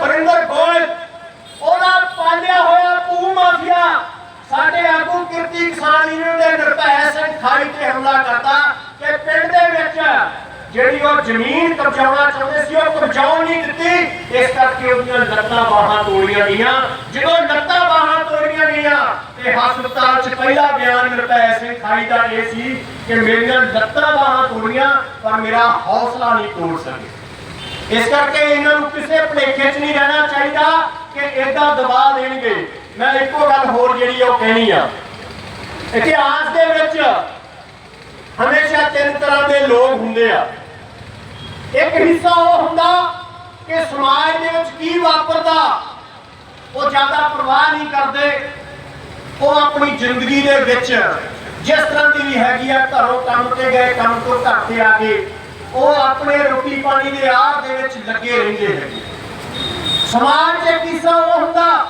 ਬਰਿੰਦਰ ਗੋਇਲ, ਉਹਦਾ ਪਾਲਿਆ ਹੋਇਆ ਪੂ ਮਾਫੀਆ ਸਾਡੇ ਆਗੂ ਕਿਰਤੀ ਕਿਸਾਨ ਯੂਨੀਅਨ ਦੇ ਨਿਰਭੈ ਸਿੰਘ ਖਾਈ ਤੇ ਹਮਲਾ ਕਰਤਾ ਕਿ ਪਿੰਡ ਦੇ ਵਿੱਚ ਜਿਹੜੀ ਉਹ ਜ਼ਮੀਨ ਕਬਜ਼ਾਉਣਾ ਚਾਹੁੰਦੇ ਸੀ, ਉਹ ਕਬਜ਼ਾਉਣ ਨਹੀਂ ਦਿੱਤੀ। ਇਸ ਕਰਕੇ ਉਹਦੀਆਂ ਲੱਤਾਂ ਬਾਹਾਂ ਤੋੜੀਆਂ ਗਈਆਂ। ਜਦੋਂ ਲੱਤਾਂ ਬਾਹਾਂ ਤੋੜੀਆਂ ਗਈਆਂ ਤੇ ਹਸਪਤਾਲ 'ਚ ਪਹਿਲਾ ਬਿਆਨ ਨਿਰਭੈ ਸਿੰਘ ਖਾਈ ਦਾ ਇਹ ਸੀ ਕਿ ਮੇਰੀਆਂ ਲੱਤਾਂ ਬਾਹਾਂ ਤੋੜੀਆਂ, ਪਰ ਮੇਰਾ ਹੌਸਲਾ ਨਹੀਂ ਤੋੜ ਸਕੇ। ਇਸ ਕਰਕੇ ਇਹਨਾਂ ਨੂੰ ਕਿਸੇ ਭਲੇਖੇ ਨਹੀਂ ਰਹਿਣਾ ਚਾਹੀਦਾ ਕਿ ਏਦਾਂ ਦਬਾਅ ਦੇਣਗੇ। ਮੈਂ ਇੱਕੋ ਗੱਲ ਹੋਰ ਜਿਹੜੀ ਉਹ ਕਹਿਣੀ ਆ। ਇਤਿਹਾਸ ਦੇ ਵਿੱਚ ਹਮੇਸ਼ਾ ਤਿੰਨ ਤਰ੍ਹਾਂ ਦੇ ਲੋਕ ਹੁੰਦੇ ਆ। ਇੱਕ ਹਿੱਸਾ ਉਹ ਹੁੰਦਾ ਕਿ ਸਮਾਜ ਦੇ ਵਿੱਚ ਕੀ ਵਾਪਰਦਾ, ਉਹ ਜ਼ਿਆਦਾ ਪਰਵਾਹ ਨਹੀਂ ਕਰਦੇ। ਉਹ ਆਪਣੀ ਜ਼ਿੰਦਗੀ ਦੇ ਵਿੱਚ ਜਿਸ ਤਰ੍ਹਾਂ ਦੀ ਵੀ ਹੈਗੀ ਆ, ਘਰੋਂ ਕੰਮ ਤੇ ਗਏ, ਕੰਮ ਤੋਂ ਘਰ ਤੇ ਆ ਗਏ, ਉਹ ਆਪਣੇ ਰੋਟੀ ਪਾਣੀ ਦੇ ਆਹ ਦੇ ਵਿੱਚ ਲੱਗੇ ਰਹਿੰਦੇ ਹੈਗੇ। ਸਮਾਜ ਦੇ ਕਿਸਾ ਉਹ ਹੁੰਦਾ,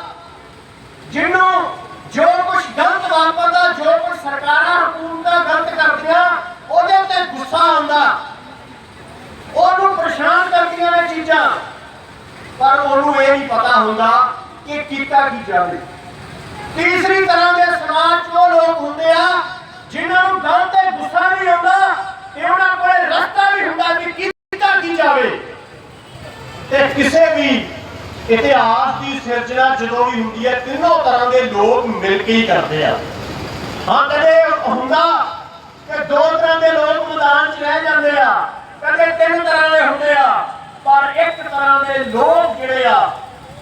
ਜਿਹਨੂੰ ਜੋ ਕੁਝ ਗਲਤ ਵਾਪਰਦਾ, ਜੋ ਕੁਝ ਸਰਕਾਰਾਂ ਹਕੂਮਤਾਂ ਗਲਤ ਕਰਦੀਆਂ, ਉਹਦੇ ਉੱਤੇ ਗੁੱਸਾ ਆਉਂਦਾ। ਉਹਨੂੰ ਪਰੇਸ਼ਾਨ ਕਰਦੀਆਂ ਨੇ ਚੀਜ਼ਾਂ। ਪਰ ਉਹਨੂੰ ਇਹ ਨਹੀਂ ਪਤਾ ਹੁੰਦਾ ਕਿ ਕੀਤਾ ਕੀ ਜਾਵੇ। ਤੀਸਰੀ ਤਰ੍ਹਾਂ ਦੇ ਸਮਾਜ 'ਚ ਉਹ ਲੋਕ ਹੁੰਦੇ ਆ, ਜਿਨ੍ਹਾਂ ਨੂੰ ਗੱਲ ਤੇ ਗੁੱਸਾ ਨਹੀਂ ਆਉਂਦਾ ਤੇ ਉਹਨਾਂ ਕੋਲੇ ਰਸਤਾ ਵੀ ਹੁੰਦਾ ਕਿ ਕੀਤਾ ਕੀ ਜਾਵੇ। ਤੇ ਕਿਸੇ ਵੀ ਇਤਿਹਾਸ ਦੀ ਸਿਰਜਣਾ ਜਦੋਂ ਵੀ ਹੁੰਦੀ ਹੈ, ਤਿੰਨੋਂ ਤਰ੍ਹਾਂ ਦੇ ਲੋਕ ਮਿਲ ਕੇ ਹੀ ਕਰਦੇ ਆ। ਹਾਂ, ਕਦੇ ਹੁੰਦਾ ਕਿ ਦੋ ਤਰ੍ਹਾਂ ਦੇ ਲੋਕ ਮੈਦਾਨ 'ਚ ਰਹਿ ਜਾਂਦੇ ਆ, ਕਦੇ ਤਿੰਨ ਤਰ੍ਹਾਂ ਦੇ ਹੁੰਦੇ ਆ, ਪਰ ਇੱਕ ਤਰ੍ਹਾਂ ਦੇ ਲੋਕ ਜਿਹੜੇ ਆ,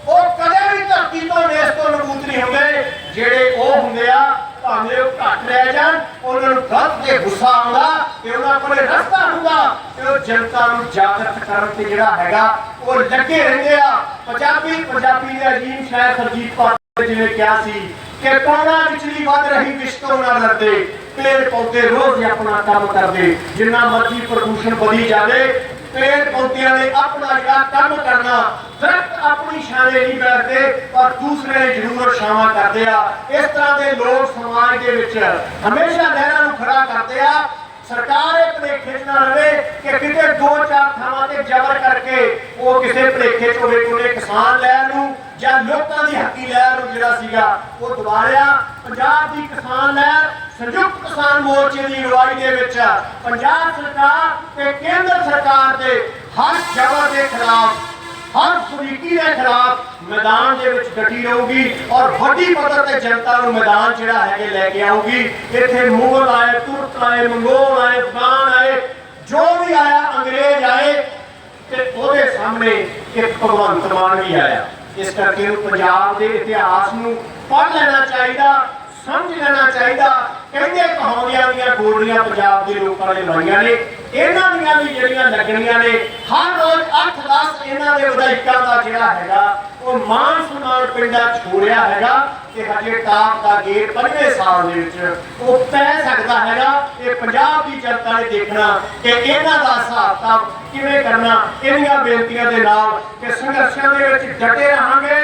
ਉਹ ਕਦੇ ਵੀ ਧਰਤੀ ਤੋਂ ਨੇਸ ਤੋਂ ਨਬੂਤ ਨਹੀਂ ਹੁੰਦੇ, ਜਿਹੜੇ ਉਹ ਹੁੰਦੇ ਆ, ਭਾਵੇਂ ਉਹ ਘੱਟ ਰਹਿ ਜਾਣ, ਉਹਨਾਂ ਨੂੰ ਗਲਤ ਤੇ ਗੁੱਸਾ ਆਉਂਦਾ, ਤੇ ਉਹਨਾਂ ਕੋਲੇ ਰਸਤਾ ਹੁੰਦਾ, ਤੇ ਉਹ ਜਨਤਾ ਨੂੰ ਜਾਗਰਤ ਕਰਨ ਤੇ ਜਿਹੜਾ ਹੈਗਾ, ਉਹ ਲੱਗੇ ਰਹਿੰਦੇ ਆ। ਅਜੀਬ ਸ਼ਾਇਰ ਸਰਜੀਤ ਪਾਤਰ ਜੀ ਨੇ ਕਿਹਾ ਸੀ ਕਿ ਪੌਣਾ ਵਿਚਲੀ ਵੱਧ ਰਹੀ ਵਿਸ਼ਤੋਂ ਨਾ ਲੜਦੇ ਪੇੜ ਪੌਦੇ ਰੋਜ਼ ਆਪਣਾ ਕੰਮ ਕਰਦੇ, ਜਿੰਨਾ ਮਰਜ਼ੀ ਪ੍ਰਦੂਸ਼ਣ ਵਧੀ ਜਾਵੇ, ਪੇੜ ਪੌਦਿਆਂ ਨੇ ਆਪਣਾ ਜਿਹੜਾ ਕੰਮ ਕਰਨਾ, ਦਰਖਤ ਆਪਣੀ ਛਾਵੇਂ ਨਹੀਂ ਬੈਠਦੇ, ਪਰ ਦੂਸਰੇ ਜ਼ਰੂਰ ਛਾਵਾਂ ਕਰਦੇ ਆ। ਇਸ ਤਰ੍ਹਾਂ ਦੇ ਲੋਕ ਸਮਾਜ ਦੇ ਵਿੱਚ ਹਮੇਸ਼ਾ ਲਹਿਰਾਂ ਨੂੰ ਖੜਾ ਕਰਦੇ ਆ। ਸਰਕਾਰ ਇਹ ਭਲੇਖੇ 'ਚ ਨਾ ਰਵੇ ਕਿ ਕਿਤੇ ਦੋ ਚਾਰ ਥਾਵਾਂ ਤੇ ਜ਼ਬਰ ਕਰਕੇ ਉਹ ਕਿਸੇ ਭਲੇਖੇ 'ਚ ਹੋਵੇ ਕੋਈ ਕਿਸਾਨ ਲਹਿਰ ਨੂੰ ਜਾਂ ਲੋਕਾਂ ਦੀ ਹੱਕੀ ਲਹਿਰ ਨੂੰ ਜਿਹੜਾ ਸੀਗਾ, ਉਹ ਦੁਬਾਰਿਆ ਪੰਜਾਬ ਦੀ ਕਿਸਾਨ ਲਹਿਰ ਸੰਯੁਕਤ ਕਿਸਾਨ ਮੋਰਚੇ ਦੀ ਅਗਵਾਈ ਦੇ ਵਿੱਚ ਪੰਜਾਬ ਸਰਕਾਰ ਤੇ ਕੇਂਦਰ ਸਰਕਾਰ ਦੇ ਹਰ ਜ਼ਬਰ ਦੇ ਖਿਲਾਫ, ਹਰ ਫਰੀਕੀ ਦੇ ਖਿਲਾਫ ਮੈਦਾਨ ਦੇ ਵਿੱਚ ਡਟੀ ਰਹੂਗੀ ਔਰ ਵੱਡੀ ਪੱਧਰ ਤੇ ਜਨਤਾ ਨੂੰ ਮੈਦਾਨ ਜਿਹੜਾ ਹੈਗੇ ਲੈ ਕੇ ਆਊਗੀ। ਇੱਥੇ ਮੁਗਲ ਆਏ, ਤੁਰਕ ਆਏ, ਮੰਗੋਲ ਆਏ ਅਫਗਾਨ ਆਏ, ਜੋ ਵੀ ਆਇਆ, ਅੰਗਰੇਜ਼ ਆਏ, ਤੇ ਉਹਦੇ ਸਾਹਮਣੇ ਇੱਕ ਭਗਵੰਤ ਮਾਨ ਵੀ ਆਇਆ। ਇਸ ਕਰਕੇ ਇਹਨੂੰ ਪੰਜਾਬ ਦੇ ਇਤਿਹਾਸ ਨੂੰ ਪੜ੍ਹ ਲੈਣਾ ਚਾਹੀਦਾ ਸਮਝ ਲੈਣਾ ਚਾਹੀਦਾ। ਕਹਿੰਦੇ ਕਹਾਣੀਆਂ ਦੀਆਂ ਗੋਲੀਆਂ ਪੰਜਾਬ ਦੇ ਲੋਕਾਂ ਨੇ ਲਾਈਆਂ ਨੇ। ਇਹਨਾਂ ਦੀਆਂ ਵੀ ਜਿਹੜੀਆਂ ਲੱਗਣੀਆਂ ਨੇ, ਹਰ ਰੋਜ਼ 8-10 ਇਹਨਾਂ ਦੇ ਵਿਧਾਇਕਾਂ ਦਾ ਜਿਹੜਾ ਹੈਗਾ, ਉਹ ਮਾਨ ਸਨਮਾਨ ਪਿੰਡਾਂ ਛੋੜਿਆ ਹੈਗਾ ਤੇ ਹਜੇ ਟਾਪ ਦਾ ਗੇਟ ਪੰਜਵੇਂ ਸਾਲ ਦੇ ਵਿੱਚ ਉਹ ਪੈ ਸਕਦਾ ਹੈਗਾ। ਇਹ ਪੰਜਾਬ ਦੀ ਜਨਤਾ ਨੇ ਦੇਖਣਾ ਕਿ ਇਹਨਾਂ ਦਾ ਹਿਸਾਬ ਤਾਂ ਕਿਵੇਂ ਕਰਨਾ, ਇਹਦੀਆਂ ਬੇਨਤੀਆਂ ਦੇ ਨਾਲ ਕਿ ਸੰਘਰਸ਼ਾਂ ਦੇ ਵਿੱਚ ਡਟੇ ਰਹਾਂਗੇ।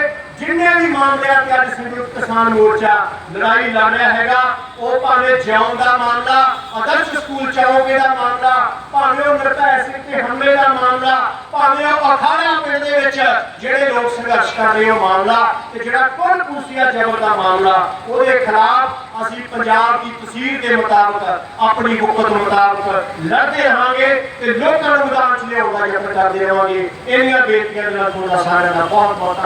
ਜਿੰਨੇ ਵੀ ਮਾਮਲਿਆਂ ਤੇ ਅੱਜ ਸੰਯੁਕਤ ਕਿਸਾਨ ਮੋਰਚਾ ਲੜਾਈ ਲੜ ਰਿਹਾ ਹੈਗਾ, ਉਹ ਭਾਵੇਂ ਜਿਉਣ ਦਾ ਮਾਮਲਾ, ਆਦਰਸ਼ ਸਕੂਲ ਚੌਂਕੇ ਦਾ ਮਾਮਲਾ, ਭਾਵੇਂ ਉਹ ਨਿਰਭੈ ਸਿੰਘ ਤੇ ਹਮਲੇ ਦਾ ਮਾਮਲਾ, ਭਾਵੇਂ ਉਹ ਅਖਾੜਾ ਪਿੰਡ ਦੇ ਵਿੱਚ ਜਿਹੜੇ ਲੋਕ ਸੰਘਰਸ਼ ਕਰ ਰਹੇ ਉਹ ਮਾਮਲਾ ਤੇ ਜਿਹੜਾ ਕੁੱਲ ਕੂਸੀਆ ਜ਼ਬਰ ਦਾ ਮਾਮਲਾ, ਉਹਦੇ ਖਿਲਾਫ ਅਸੀਂ ਪੰਜਾਬ ਦੀ ਤਸਵੀਰ ਦੇ ਮੁਤਾਬਕ, ਆਪਣੀ ਹੁਕਮਤ ਮੁਤਾਬਕ ਲੜਦੇ ਰਹਾਂਗੇ ਤੇ ਲੋਕਾਂ ਨੂੰ ਮੈਦਾਨ 'ਚ ਲਿਆਉਣ ਦਾ ਯਤਨ ਕਰਦੇ ਰਹਾਂਗੇ। ਇੰਨੀਆਂ ਬੇਨਤੀਆਂ ਦੇ ਨਾਲ ਤੁਹਾਡਾ ਸਾਰਿਆਂ ਦਾ ਬਹੁਤ ਬਹੁਤ